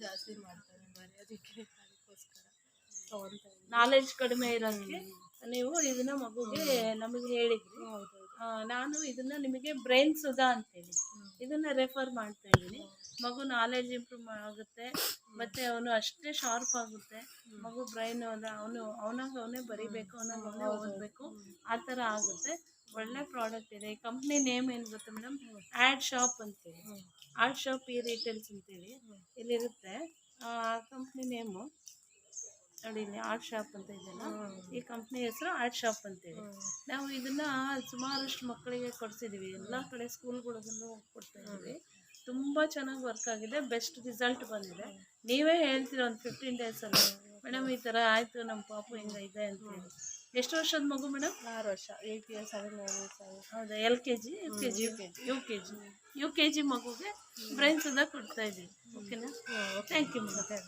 ಜಾಸ್ತಿ ಮಾಡ್ತಾರೆ ಮರ್ಯಾದಕ್ಕೆ ಅದಕ್ಕೆ ಅದಕ್ಕೋಸ್ಕರ. ನಾಲೆಜ್ ಕಡಿಮೆ ಇರೋಕ್ಕೆ ನೀವು ಇದನ್ನ ಮಗುಗೆ ನಮಗೆ ಹೇಳಿದ್ರಿ. ಹೌದೌದು. ಆ, ನಾನು ಇದನ್ನ ನಿಮಗೆ ಬ್ರೈನ್ ಸುಧಾ ಅಂತೇಳಿ. ಇದನ್ನ ರೆಫರ್ ಮಾಡ್ತಾ ಇದ್ದೀನಿ. ಮಗು ನಾಲೆಜ್ ಇಂಪ್ರೂವ್ ಆಗುತ್ತೆ. ಮತ್ತೆ ಅವನು ಅಷ್ಟೇ ಶಾರ್ಪ್ ಆಗುತ್ತೆ. ಮಗು ಬ್ರೈನ್ ಅವನು ಅವನಾಗ ಅವನೇ ಬರಿಬೇಕು ಅವನಾಗ ಅವನೇ ಓದಬೇಕು. ಆ ಥರ ಆಗುತ್ತೆ. ಒಳ್ಳೆ ಪ್ರಾಡಕ್ಟ್ ಇದೆ. ಈ ಕಂಪ್ನಿ ನೇಮ್ ಏನು ಗೊತ್ತಾ ಮೇಡಮ್ ಆ್ಯಡ್ ಶಾಪ್ ಅಂತೇಳಿ. ಆ್ಯಡ್ ಶಾಪ್ ಈ ರೀಟೇಲ್ಸ್ ಅಂತೇಳಿ. ಇಲ್ಲಿರುತ್ತೆ. ಆ ಕಂಪ್ನಿ ನೇಮು ನೋಡಿ ಇಲ್ಲಿ ಆರ್ಟ್ ಶಾಪ್ ಅಂತ ಇದೆಯಲ್ಲ ಈ ಕಂಪ್ನಿ ಹೆಸರು ಆರ್ಟ್ ಶಾಪ್ ಅಂತೇಳಿ ನಾವು ಇದನ್ನ ಸುಮಾರಷ್ಟು ಮಕ್ಕಳಿಗೆ ಕೊಡ್ಸಿದೀವಿ. ಎಲ್ಲ ಕಡೆ ಸ್ಕೂಲ್ಗಳಿಗೂ ಕೊಡ್ತಾ ಇದ್ದೀವಿ. ತುಂಬ ಚೆನ್ನಾಗಿ ವರ್ಕ್ ಆಗಿದೆ. ಬೆಸ್ಟ್ ರಿಸಲ್ಟ್ ಬಂದಿದೆ. ನೀವೇ ಹೇಳ್ತೀರ ಒಂದು ಫಿಫ್ಟೀನ್ ಡೇಸಲ್ಲಿ ಮೇಡಮ್ ಈ ಥರ ಆಯಿತು ನಮ್ಮ ಪಾಪು ಹಿಂಗಿದೆ ಅಂತೇಳಿ ಎಷ್ಟು ವರ್ಷದ ಮಗು ಮೇಡಮ್? ಆರು ವರ್ಷ. ಏಟ್ ಇಯರ್ಸ್ ಹೌದಾ? L K G U K G U K G U K G ಮಗುಗೆ ಬ್ರೈನ್ ಸುಧಾ ಕೊಡ್ತಾ ಇದ್ದೀವಿ. ಓಕೆನಾ ಥ್ಯಾಂಕ್ ಯು ಮೇಡಮ್